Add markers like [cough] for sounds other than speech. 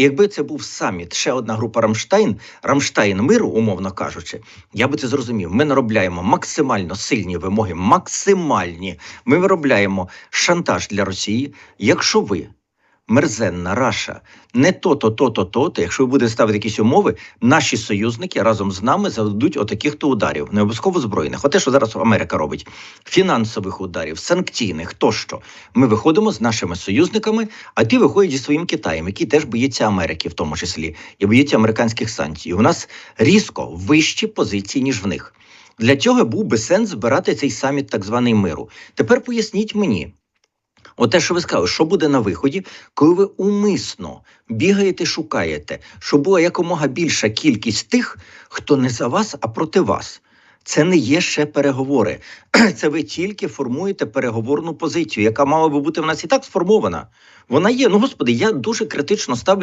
І якби це був саміт, ще одна група Рамштайн, Рамштайн миру, умовно кажучи, я би це зрозумів. Ми наробляємо максимально сильні вимоги, максимальні. Ми виробляємо шантаж для Росії. Якщо ви. Мерзенна Раша, не то-то, то-то, то-то. Якщо ви будете ставити якісь умови, наші союзники разом з нами заведуть отаких то ударів, не обов'язково збройних. Оте, що зараз Америка робить, фінансових ударів, санкційних тощо. Ми виходимо з нашими союзниками, а ті виходять зі своїм Китаєм, який теж боїться Америки, в тому числі, і боїться американських санкцій. У нас різко вищі позиції, ніж в них. Для цього був би сенс збирати цей саміт так званий миру. Тепер поясніть мені. Оте, що ви сказали, що буде на виході, коли ви умисно бігаєте, шукаєте, щоб була якомога більша кількість тих, хто не за вас, а проти вас. Це не є ще переговори. [clears throat] Це ви тільки формуєте переговорну позицію, яка мала би бути в нас і так сформована. Вона є. Ну господи, я дуже критично ставлю.